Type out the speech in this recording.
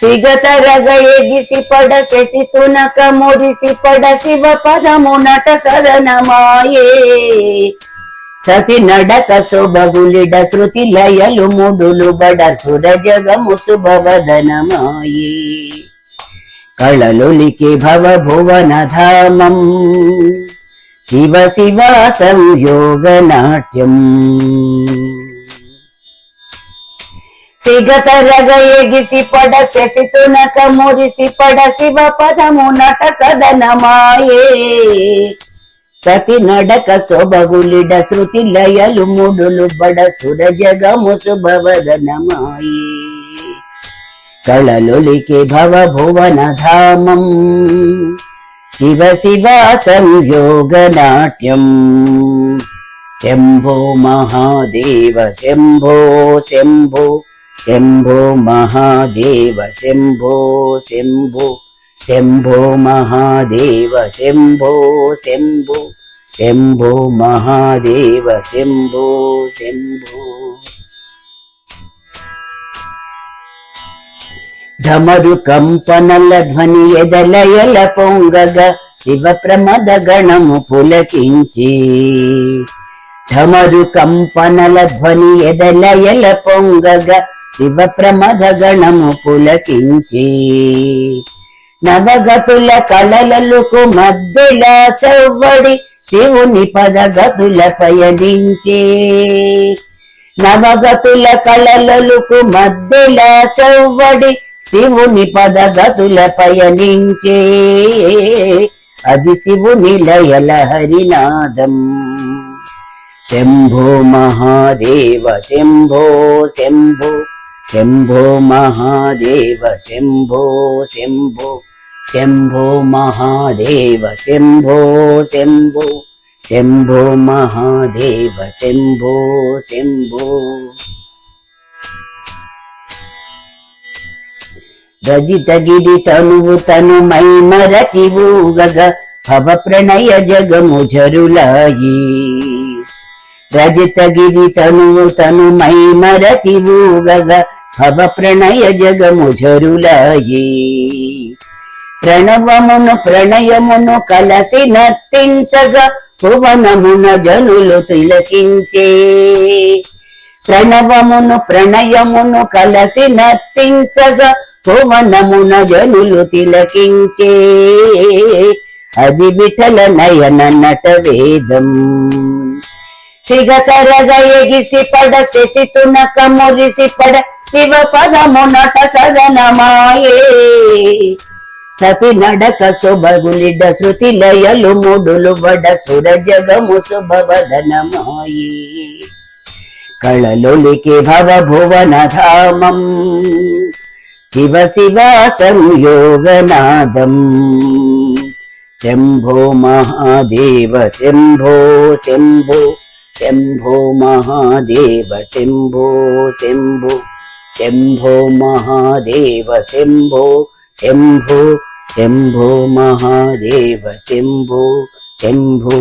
శ్రీగత రగ ఎగిసి పడ శశి తునక మురిసి పడ శివ పదము నట సదనమాయే. సతి నడక శుభగులిడ శృతి లయలు ముడులు బడ సుర జగము శుభవదనమాయే. కళలులికి భవ భువన ధామం శివ శివ సంయోగ నాట్యం. సిగతరగ ఎగిసి పడ శశి తునక మురిసి పడ శివ పదము నట సదనమాయే సతి నడక సొబగులిడ శృతి లయలు ముడులు బడ సుర జగము శుభవదనమాయే కళలులికి భవ భువన ధామం శివ శివ సంయోగ నాట్యం శంభో మహాదేవ శంభో శంభో శంభో మహాదేవ శంభో శంభో శంభో మహాదేవ శంభో శంభో శంభో మహాదేవ శంభో శంభో. ధమరు కంపనల ధ్వని ఎదలయల పొంగగ శివ ప్రమద గణము పులకించి. ధమరు కంపనల ధ్వని ఎదలయల పొంగగ శివ ప్రమద గణము పులకించి నవగతుల కలలలకు మద్దెలా సవ్వడి శివుని పదగతుల పయనించి నవగతుల కళలకు మద్దెలా సవ్వడి శివుని పదగతుల పయనించే. అది శివుని లయల హరినాదం. శంభో మహాదేవ శంభో శంభో. శంభో మహాదేవ శంభో శంభో శంభో మహాదేవ శంభో శంభో శంభో మహాదేవ శంభో శంభో. రజిత గిరి తనువు తను మైమరచి ఊగగ భవ ప్రణయ జగము జరులాయి రజిత గిరి తనువు తను మైమరచి ఊగగ భవ ప్రణయ జగము జరులాయి ప్రణవమును ప్రణయమును కలసి నర్తించగా భువనమున జనులు తిలకించే. ప్రణవమును ప్రణయమును కలసి నర్తించగా భువనమున జనులు తిలకించే. అది విఠల నయన నట వేదం సిగతరగ ఎగిసి పడ శశి తునక మురిసి పడ శివ పదము నట సదనమాయే. సతి నడక శుభగులిడ శృతి లయలు ముడులు వడ సుర జగము శుభవదనమాయే. కళలొలికి భవ భువన ధామం శివ శివ సంయోగనాదం. శంభో మహాదేవ శంభో శంభో. శంభో మహాదేవ శంభో శంభో శంభో మహాదేవ శంభో శంభో శంభో మహాదేవ శంభో శంభో.